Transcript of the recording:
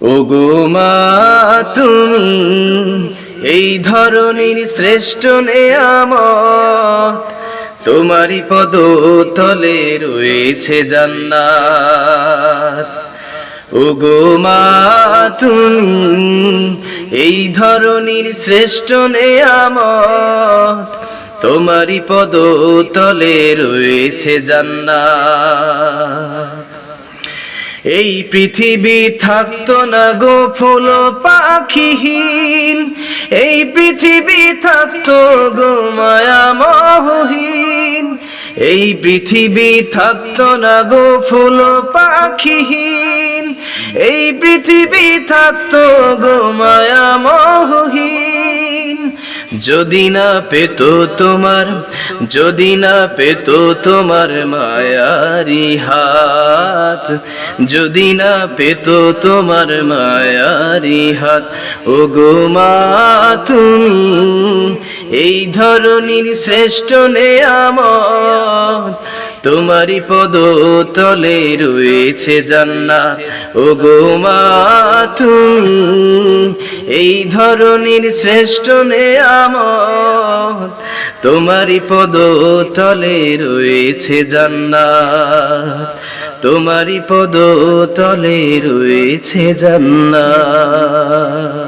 ওগো মা, তুমি এই ধরনের শ্রেষ্ঠ নেয়ামত তোমারই পদ তলে রয়েছে জান্নাত। ওগো মা, তুমি এই ধরনের শ্রেষ্ঠ নেয়ামত তোমারই পদ তলে রয়েছে জান্নাত। এই পৃথিবী থাকত না গো ফুল পাখিহীন। এই পৃথিবী থাকতো গো মায়া মহহীন। এই পৃথিবী থাকতো না গো ফুল পাখিহীন। এই পৃথিবী থাকতো গো যদি না পেত তোমার, যদি না পেত তোমার মায়ারি হাত, যদি না পেত তোমার মায়ারি হাত ও গো মা তুমি এই ধরনের শ্রেষ্ঠ নেয়ামত তোমারই পদ তলে রয়েছে জান্নাত ও গো মা তুমি এই ধরনের শ্রেষ্ঠ নেয়ামত তোমারই পদ তলে রয়েছে জান্নাত। তোমারই পদ তলে রয়েছে জান্নাত।